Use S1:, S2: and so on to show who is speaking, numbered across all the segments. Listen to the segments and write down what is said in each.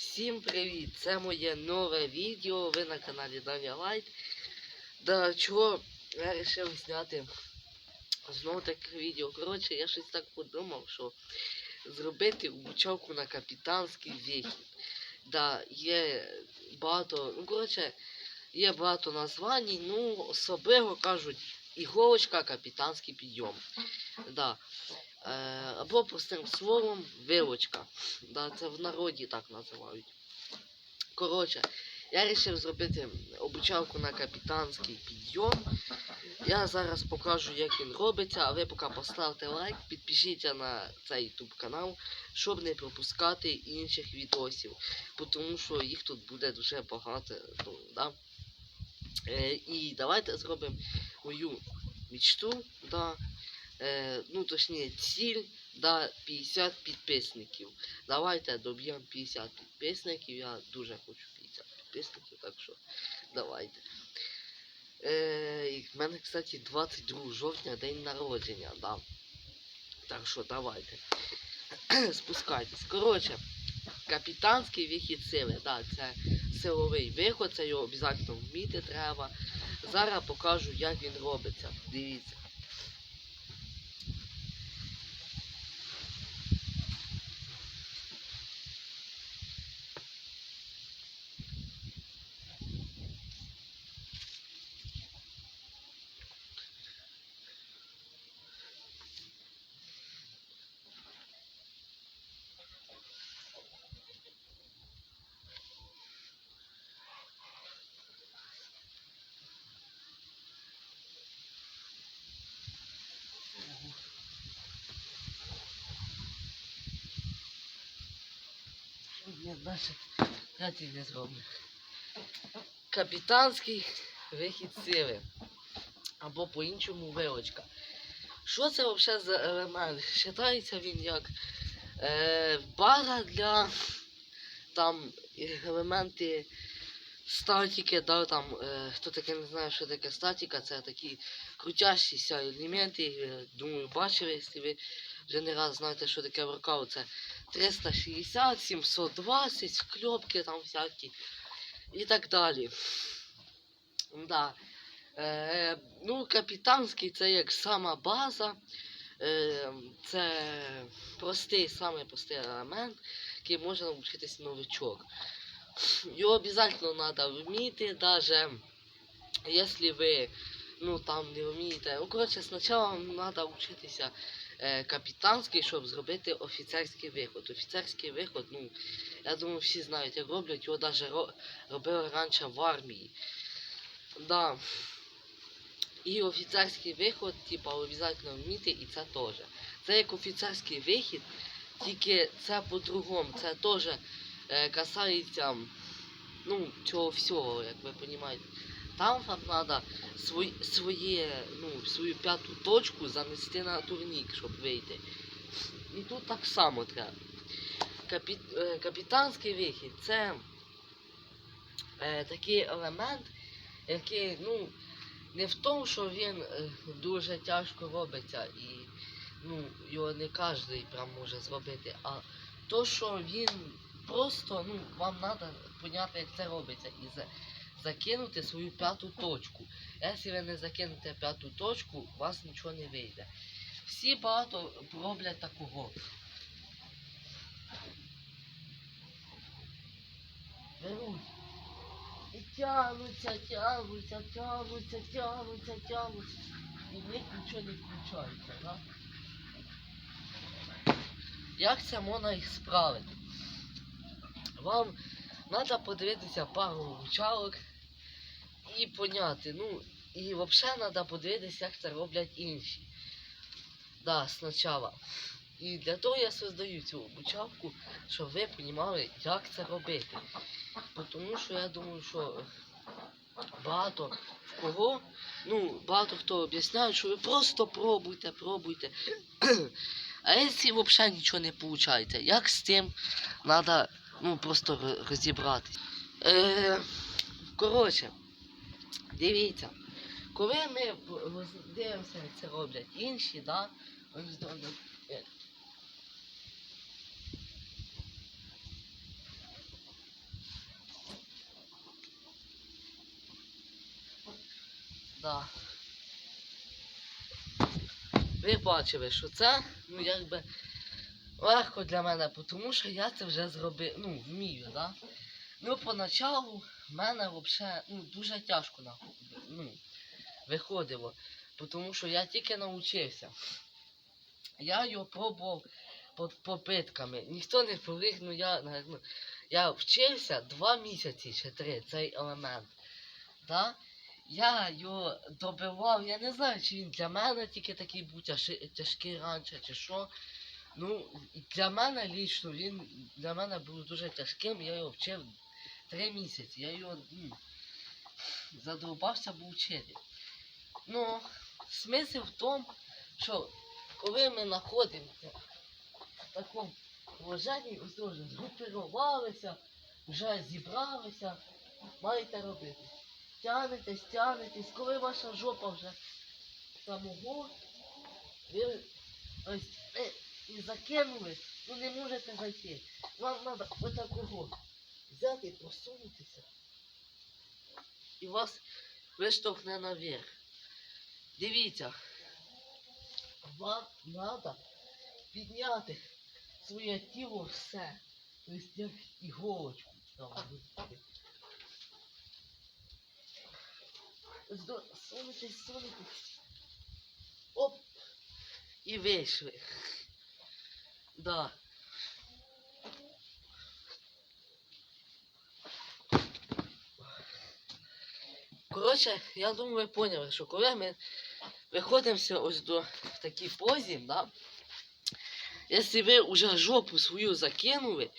S1: Всім привіт! Це моє нове відео. Ви на каналі Даня Лайт. Да, чого я вирішив зняти знову таке відео. Коротше, я щось так подумав, що зробити обучалку на капітанський вихід. Да, є багато, ну коротше, є багато названь, ну особливо кажуть іголочка капітанський підйом. Да. Е, або простим словом вилочка. Да, це в народі так називають. Коротше, я вирішив зробити обучалку на капітанський підйом. Я зараз покажу, як він робиться, а ви поки поставте лайк, підпишіться на цей YouTube канал, щоб не пропускати інших відосів. Тому що їх тут буде дуже багато. Ну, да? е, і давайте зробимо мою мечту. Да? Е, ну, точніше, ціль да, 50 підписників. Давайте доб'ємо 50 підписників. Я дуже хочу 50 підписників, так що давайте. Е, в мене, кстати, 22 жовтня день народження, да. Так що давайте. Спускайтесь. Коротше, капітанський вихід сили, да, це силовий виход, це його обов'язково вміти треба. Зараз покажу, як він робиться. Дивіться. Ні, дальше третій не зроблю. Капітанський вихід сили. Або по-іншому вилочка. Що це взагалі за елемент? Вважається він як е, бара для там елементи статики, да, там, е, хто таке не знає, що таке статика, це такі крутящіся елементи. е, Думаю, бачили, якщо ви вже не раз знаєте, що таке воркаут, це 360, 720, склепки там всякі і так далі. Да. Е, ну, капітанський це як сама база. Е, це простий, самий простий елемент, який може навчитись новичок. Його обов'язково треба вміти, навіть якщо ви ну, там не вмієте. Ну, коротше, спочатку треба вчитися капітанський, щоб зробити офіцерський виход. Офіцерський виход, ну, я думаю, всі знають, як роблять, його навіть ро- робили раніше в армії. Да. І офіцерський виход, типа, обов'язково вміти, і це теж. Це як офіцерський вихід, тільки це по-другому. Це теж е, касається ну, цього всього, як ви розумієте. Там вам треба свої, своє, ну, свою п'яту точку занести на турнік, щоб вийти. І тут так само треба. Капі, е, капітанський вихід це е, такий елемент, який, ну, не в тому, що він е, дуже тяжко робиться і ну, його не кожен прям може зробити, а то, що він просто, ну, вам треба поняти, як це робиться, і закинути свою п'яту точку. Якщо ви не закинете п'яту точку, у вас нічого не вийде. Всі багато роблять такого. Беруть. І тягнуться, тягнуться, тягнуться, тягнуться, тягнуться. І в них нічого не включається, да? Як це можна їх справити? Вам треба подивитися пару обучалок і поняти. Ну, і взагалі треба подивитися, як це роблять інші. Да, спочатку. І для того я создаю цю обучалку, щоб ви розуміли, як це робити. Тому що я думаю, що багато в кого, ну, багато хто об'ясняє, що ви просто пробуйте, пробуйте. А якщо взагалі нічого не виходить, як з тим треба ну, просто ро- розібратись. Е, коротше, Дивіться, коли ми дивимося, як це роблять інші, да, вони зроблять. Е. Да. Ви бачили, що це, ну якби легко для мене, тому що я це вже зробив, ну, вмію, да? Ну, поначалу в мене взагалі ну, дуже тяжко на, ну, виходило, тому що я тільки навчився. Я його пробував попитками. Ніхто не повірив, ну я, ну, я вчився два місяці чи три цей елемент. Да? Я його добивав, я не знаю, чи він для мене тільки такий був тяжкий раніше, чи що. Ну, для мене лічно він для мене був дуже тяжким, я його вчив три місяці. Я його ну, задовбався був вчити. Ну, смисл в тому, що коли ми знаходимося в такому положенні, ось вже згрупувалися, вже зібралися, маєте робити. Тянетесь, тянетесь, коли ваша жопа вже самого, ви ось і закинули, ну не можете зайти. Вам треба отакого взяти і просунутися. І вас виштовхне наверх. Дивіться, вам треба підняти своє тіло все. Тобто як іголочку. Там, Сунетесь, сунетесь. Оп. І вийшли. Да. Коротше, я думаю, ви поняли, що коли ми виходимося ось до в такій позі, да, якщо ви вже жопу свою закинули,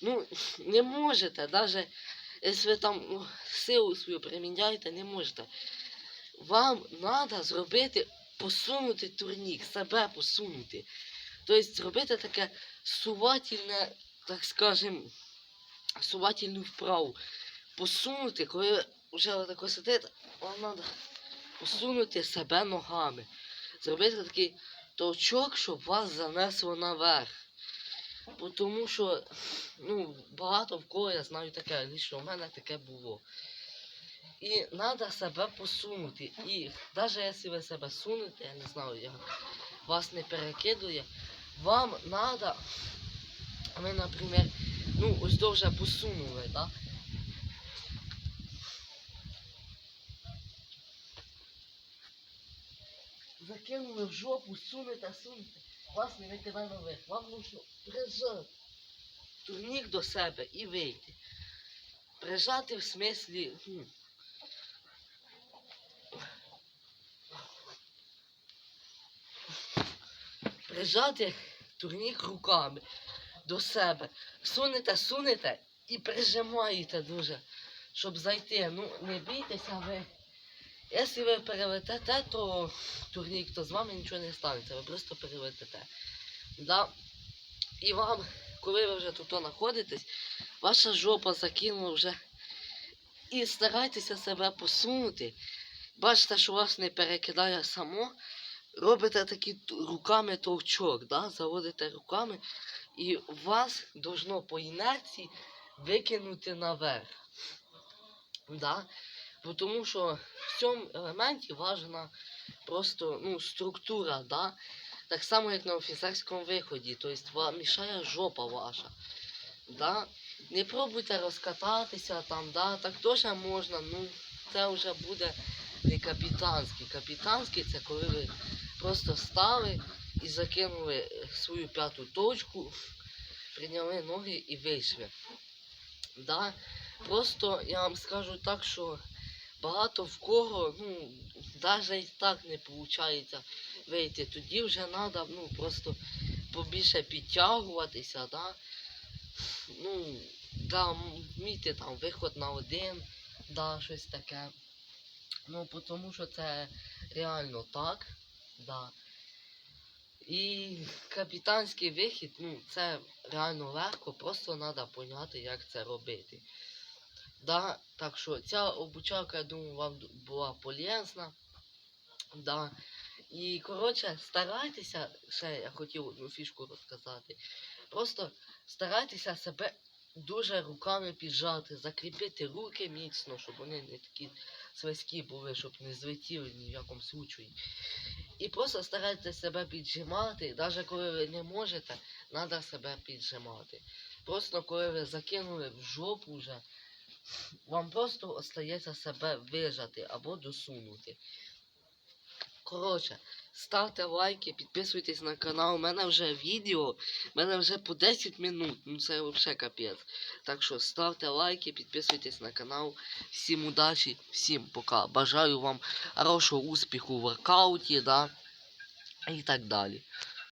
S1: ну, не можете, навіть якщо ви там ну, силу свою приміняєте, не можете. Вам треба зробити, посунути турнік, себе посунути. Тобто зробити таке сувательне, так скажем, сувательну вправу. Посунути, коли вже отако сидите, вам треба посунути себе ногами. Зробити такий толчок, щоб вас занесло наверх. Тому що ну, багато в кого я знаю таке, лише у мене таке було. І треба себе посунути. І навіть якщо ви себе сунете, я не знаю, як вас не перекидує, вам треба, ви, наприклад, ну, ось вже посунули? Да? Закинули в жопу, сунете, сунете, вас не викидає наверх. Вам нужно прижати турнік до себе і вийти. Прижати в смислі. прижати турнік руками до себе. Сунете, сунете і прижимаєте дуже, щоб зайти. Ну, не бійтеся ви. Якщо ви перелетите, то турнік, то з вами нічого не станеться, ви просто перелетите. Да? І вам, коли ви вже тут знаходитесь, ваша жопа закинула вже. І старайтеся себе посунути. Бачите, що вас не перекидає само. Робите такий руками товчок, да? заводите руками, і вас должно по інерції викинути наверх. Да? Тому що в цьому елементі важна просто ну, структура, да? так само, як на офіцерському виході, тобто вам мішає жопа ваша. Да? Не пробуйте розкататися там, да? так теж можна, ну це вже буде не капітанський. Капітанський це коли ви просто стали і закинули свою п'яту точку, прийняли ноги і вийшли. Да? Просто я вам скажу так, що багато в кого, ну, навіть так не виходить вийти. Тоді вже треба ну, просто побільше підтягуватися, да? ну, да, вміти там виход на один, да, щось таке. Ну, тому що це реально так, да. І капітанський вихід, ну, це реально легко, просто треба поняти, як це робити. Да, так що ця обучалка, я думаю, вам була полезна. Да. І, коротше, старайтеся, ще я хотів одну фішку розказати. Просто старайтеся себе дуже руками піджати, закріпити руки міцно, щоб вони не такі свиські були, щоб не злетіли ні в якому случаї. І просто старайтеся себе піджимати, навіть коли ви не можете, треба себе піджимати. Просто коли ви закинули в жопу вже, вам просто остається себе вижати або досунути. Коротше, ставте лайки, підписуйтесь на канал. У мене вже відео, у мене вже по 10 минут, ну це взагалі капець. Так що ставте лайки, підписуйтесь на канал. Всім удачі, всім пока. Бажаю вам хорошого успіху в воркауті, да, і так далі.